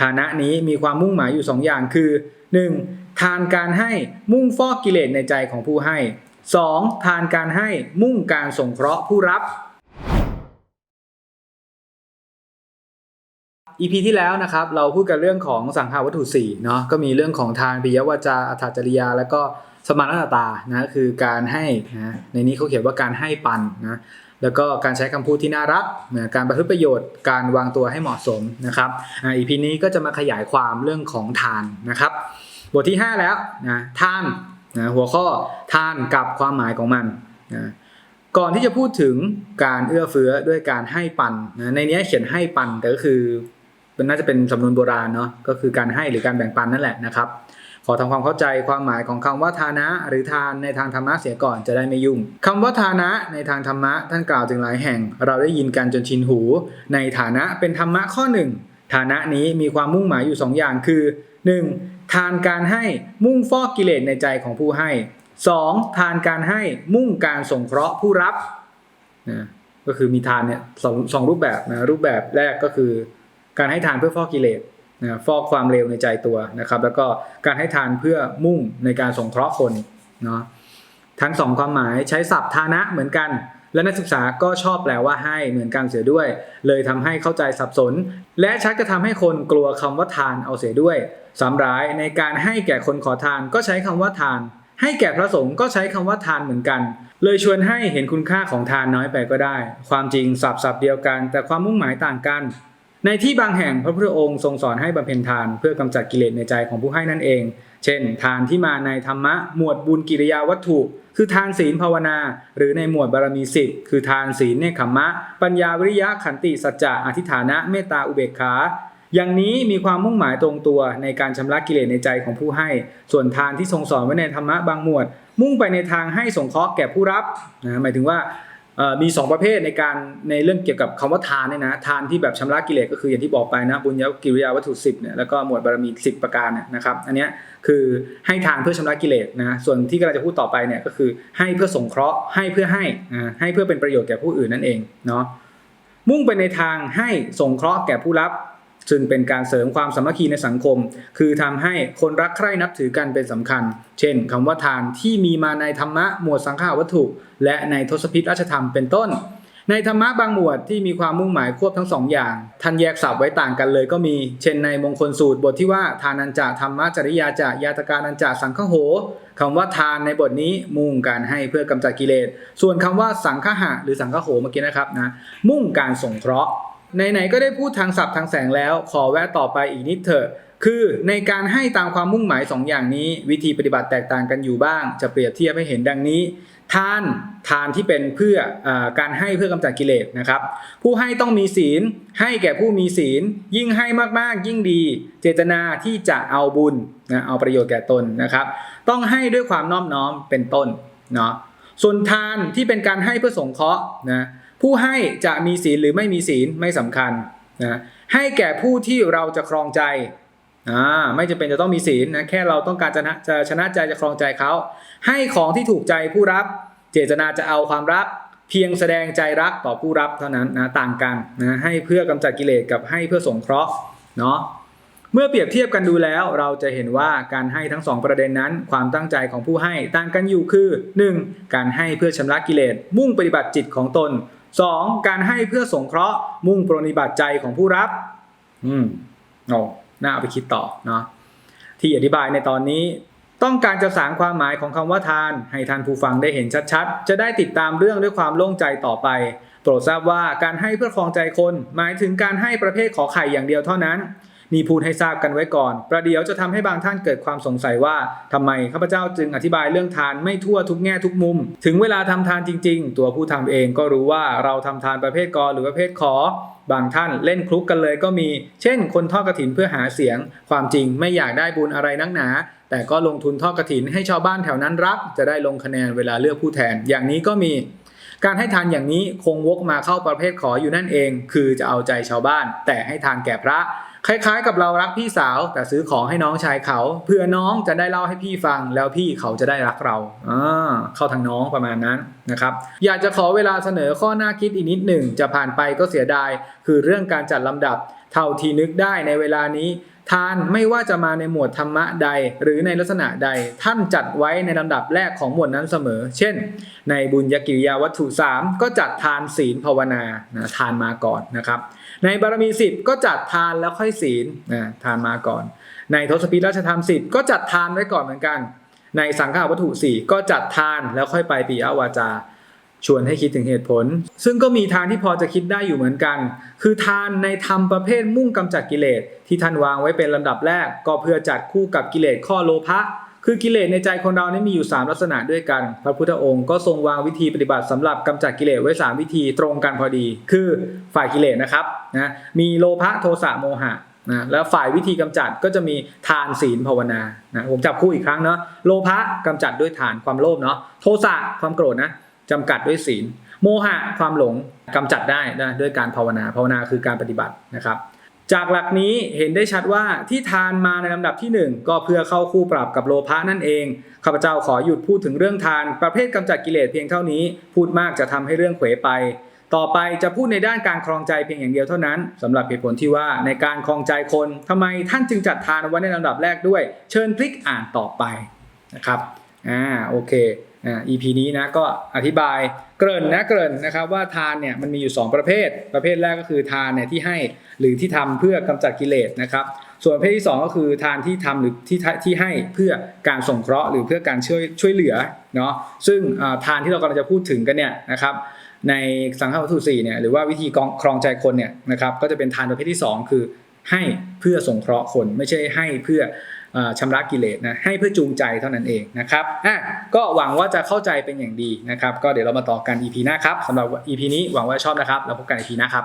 ฐานะนี้มีความมุ่งหมายอยู่2อย่างคือ 1. ทานการให้มุ่งฟอกกิเลสในใจของผู้ให้ 2. ทานการให้มุ่งการสงเคราะห์ผู้รับ EP ที่แล้วนะครับ เราพูดกันเรื่องของสังขาวัตถุ4เนาะก็มีเรื่องของทานปิยวาจาอัตจริยา แล้วก็สมานตตานะคือการให้นะในนี้เขาเขียนว่าการให้ปันนะ แล้วก็การใช้คำพูดที่น่ารักนะการประพฤติประโยชน์การวางตัวให้เหมาะสมนะครับอ่า EP นี้ก็จะมาขยายความเรื่องของทานนะครับ บทที่ 5 แล้วนะทานนะหัวข้อทานกับความหมายของมันนะก่อนที่จะพูดถึงการเอื้อเฟื้อด้วยการให้ปันนะในนี้เขียนให้ปันแต่ก็คือมันน่าจะเป็นสำนวนโบราณเนาะก็คือการให้หรือการแบ่งปันนั่นแหละนะครับ ขอทำความเข้าใจความหมายของคำว่าทานะ หรือทานในทางธรรมะเสียก่อนจะได้ไม่ยุ่งคำว่าทานะในทางธรรมะท่านกล่าวถึงหลายแห่ง เราได้ยินกันจนชินหู ในฐานะเป็นธรรมะข้อหนึ่งฐานะนี้มีความมุ่งหมายอยู่สองอย่างคือ 1. ทานการให้มุ่งฟอกกิเลสในใจของผู้ให้ 2. ทานการให้มุ่งการสงเคราะห์ผู้รับนะก็คือมีทานเนี่ยสองสองรูปแบบนะรูปแบบแรกก็คือ การให้ทานเพื่อฟอกกิเลส นะฟอกความเลวในใจตัวนะครับ แล้วก็การให้ทานเพื่อมุ่งในการสงเคราะห์คนเนาะทั้งสองความหมายใช้ศัพท์ฐานะเหมือนกัน และนักศึกษาก็ชอบแปลว่าให้เหมือนกันเสียด้วย เลยทำให้เข้าใจสับสน และชักจะทำให้คนกลัวคำว่าทานเอาเสียด้วยสำร้ายในการให้แก่คนขอทานก็ใช้คำว่าทาน ให้แก่พระสงฆ์ก็ใช้คำว่าทานเหมือนกัน เลยชวนให้เห็นคุณค่าของทานน้อยไปก็ได้ ความจริงสับสับเดียวกัน แต่ความมุ่งหมายต่างกัน ในที่บางแห่งพระพุทธองค์ทรงสอนให้บำเพ็ญทาน เพื่อกำจัดกิเลสในใจของผู้ให้นั่นเอง เช่น ทานที่มาในธรรมะหมวดบุญกิริยาวัตถุ คือทานศีลภาวนา หรือในหมวดบารมีสิบคือทานศีลเนคขมมะ ปัญญาวิริยะขันติสัจจะอธิฐานะเมตตาอุเบกขาอย่างนี้มีความมุ่งหมายตรงตัวในการชำระกิเลสในใจของผู้ให้ ส่วนทานที่ทรงสอนไว้ในธรรมะบางหมวด มุ่งไปในทางให้สงเคราะห์แก่ผู้รับนะหมายถึงว่า มี 2 ประเภทในการในเรื่องเกี่ยวกับคำว่าทานเนี่ยนะทานที่แบบชำระกิเลสก็คืออย่างที่บอกไปนะบุญญกิริยาวัตถุสิบเนี่ยแล้วก็หมวดบารมี10 ประการนะครับอันนี้คือให้ทานเพื่อชำระกิเลสนะส่วนที่กำลังจะพูดต่อไปเนี่ยก็คือให้เพื่อสงเคราะห์ให้เพื่อให้นะให้เพื่อเป็นประโยชน์แก่ผู้อื่นนั่นเองเนาะมุ่งไปในทางให้สงเคราะห์แก่ผู้รับ ซึ่งเป็นการเสริมความสามัคคีในสังคม คือทำให้คนรักใคร่นับถือกันเป็นสำคัญ เช่นคำว่าทานที่มีมาในธรรมะหมวดสังฆาวัตถุ และในทศพิธราชธรรมเป็นต้น ในธรรมะบางหมวดที่มีความมุ่งหมายควบทั้งสองอย่างท่านแยกศัพท์ไว้ต่างกันเลยก็มี เช่นในมงคลสูตรบทที่ว่าทานันจะธรรมะจริยาจะยาตการันจะสังฆโหคำว่าทานในบทนี้มุ่งการให้เพื่อกำจัดกิเลส ส่วนคำว่าสังฆหะหรือสังฆโหเมื่อกี้นะครับนะมุ่งการสงเคราะห์ ไหนๆก็ได้พูดทางศัพท์ทางแสงแล้ว ขอแวะต่อไปอีกนิดเถอะ คือในการให้ตามความมุ่งหมาย2ออย่างนี้ วิธีปฏิบัติแตกต่างกันอยู่บ้าง จะเปรียบเทียบให้เห็นดังนี้ ทานทานที่เป็นเพื่ออการให้เพื่อกำจัดกิเลสนะครับ ผู้ให้ต้องมีศีล ให้แก่ผู้มีศีล ยิ่งให้มากๆ ยิ่งดี เจตนาที่จะเอาบุญนะเอาประโยชน์แก่ตนนะครับ ต้องให้ด้วยความนอบน้อมเป็นต้นเนาะส่วนทานที่เป็นการให้เพื่อสงเคราะห์นะ ผู้ให้จะมีศีลหรือไม่มีศีลไม่สำคัญนะให้แก่ผู้ที่เราจะครองใจอ่าไม่จำเป็นจะต้องมีศีลนะแค่เราต้องการจะนะจะชนะใจจะครองใจเขาให้ของที่ถูกใจผู้รับ เจตนาจะเอาความรัก เพียงแสดงใจรักต่อผู้รับเท่านั้นนะต่างกันนะให้เพื่อกำจัดกิเลสกับให้เพื่อสงเคราะห์เนาะเมื่อเปรียบเทียบกันดูแล้วเราจะเห็นว่าการให้ทั้งสองประเด็นนั้น ความตั้งใจของผู้ให้ต่างกันอยู่คือ 1. การให้เพื่อชำระกิเลสมุ่งปฏิบัติจิตของตน 2. การให้เพื่อสงเคราะห์มุ่งปรนิบัติใจของผู้รับ อืมโอ้น่าเอาไปคิดต่อเนาะที่อธิบายในตอนนี้ ต้องการจะสางความหมายของคำว่าทาน ให้ท่านผู้ฟังได้เห็นชัดๆ จะได้ติดตามเรื่องด้วยความโล่งใจต่อไป โปรดทราบว่าการให้เพื่อครองใจคน หมายถึงการให้ประเภทขอไข่อย่างเดียวเท่านั้น นี่พูดให้ทราบกันไว้ก่อน ประเดี๋ยวจะทำให้บางท่านเกิดความสงสัยว่าทำไมข้าพเจ้าจึงอธิบายเรื่องทานไม่ทั่วทุกแง่ทุกมุม ถึงเวลาทำทานจริง ๆ ตัวผู้ทำเองก็รู้ว่าเราทำทานประเภทกอหรือประเภทขอบางท่านเล่นคลุกกันเลยก็มี เช่น คนทอดกระถินเพื่อหาเสียง ความจริงไม่อยากได้บุญอะไรนักหนา แต่ก็ลงทุนทอดกระถินให้ชาวบ้านแถวนั้นรับ จะได้ลงคะแนนเวลาเลือกผู้แทน อย่างนี้ก็มี การให้ทานอย่างนี้คงวกมาเข้าประเภทขออยู่นั่นเอง คือจะเอาใจชาวบ้าน แต่ให้ทานแก่พระ คล้ายๆ กับเรารักพี่สาวแต่ซื้อของให้น้องชายเขา เพื่อน้องจะได้เล่าให้พี่ฟัง แล้วพี่เขาจะได้รักเราอ่าเข้าทางน้องประมาณนั้นนะครับ อยากจะขอเวลาเสนอข้อหน้าคิดอีกนิดหนึ่ง จะผ่านไปก็เสียดาย คือเรื่องการจัดลำดับ เท่าที่นึกได้ในเวลานี้ ทานไม่ว่าจะมาในหมวดธรรมะใด หรือในลักษณะใด ท่านจัดไว้ในลำดับแรกของหมวดนั้นเสมอ เช่น ในบุญญกิริยาวัตถุ 3 ก็จัดทานศีลภาวนานะทานมาก่อนนะครับ ในบารมี 10 ก็จัดทานแล้วค่อยศีลนะทานมาก่อน ในทศพิธราชธรรม 10 ก็จัดทานไว้ก่อนเหมือนกัน ในสังฆาวัตถุ 4 ก็จัดทานแล้วค่อยไปปิยวาจา ชวนให้คิดถึงเหตุผล ซึ่งก็มีทางที่พอจะคิดได้อยู่เหมือนกัน คือทานในธรรมประเภทมุ่งกำจัดกิเลสที่ท่านวางไว้เป็นลำดับแรก ก็เพื่อจัดคู่กับกิเลสข้อโลภะ คือกิเลสในใจคนเรานี่มีอยู่ 3 ลักษณะด้วยกัน พระพุทธองค์ก็ทรงวางวิธีปฏิบัติสำหรับกำจัดกิเลสไว้ 3 วิธีตรงกันพอดี คือฝ่ายกิเลสนะครับนะมีโลภะโทสะโมหะนะแล้วฝ่ายวิธีกำจัดก็จะมีทานศีลภาวนานะผมจับคู่อีกครั้งเนาะโลภะกำจัดด้วยทานความโลภเนาะโทสะความโกรธนะจำกัดด้วยศีล โมหะความหลงกำจัดได้นะด้วยการภาวนาภาวนาคือการปฏิบัตินะครับ จากหลักนี้เห็นได้ชัดว่าที่ทานมาในลำดับที่ 1 ก็เพื่อเข้าคู่ปรับกับโลภะนั่นเองข้าพเจ้าขอหยุดพูดถึงเรื่องทาน ประเภทกำจัดกิเลสเพียงเท่านี้ พูดมากจะทำให้เรื่องเขวไป ต่อไปจะพูดในด้านการครองใจเพียงอย่างเดียวเท่านั้นสำหรับเหตุผลที่ว่าในการครองใจคนทำไมท่านจึงจัดทานไว้ในลำดับแรกด้วย เชิญพลิกอ่านต่อไปนะครับอ่าโอเค อ่า EP นี้นะก็อธิบายเกริ่นนะเกริ่นนะครับว่าทานเนี่ยมันมีอยู่ 2 ประเภท ประเภทแรกก็คือทานเนี่ยที่ให้หรือที่ทำเพื่อกำจัดกิเลสนะครับ ส่วนประเภทที่ 2 ก็คือทานที่ทำหรือที่ที่ให้เพื่อการสงเคราะห์หรือเพื่อการช่วยช่วยเหลือเนาะซึ่งทานที่เรากำลังจะพูดถึงกันเนี่ยนะครับในสังฆวัตถุสี่เนี่ยหรือว่าวิธีกองครองใจคนเนี่ยนะครับก็จะเป็นทานประเภทที่ 2 คือให้เพื่อสงเคราะห์คนไม่ใช่ให้เพื่อ ชำระกิเลสนะให้เพื่อจูงใจเท่านั้นเองนะครับอะก็หวังว่าจะเข้าใจเป็นอย่างดีนะครับ ก็เดี๋ยวเรามาต่อกัน EP หน้าครับสำหรับ EP นี้หวังว่าชอบนะครับ แล้วพบกัน EP หน้าครับ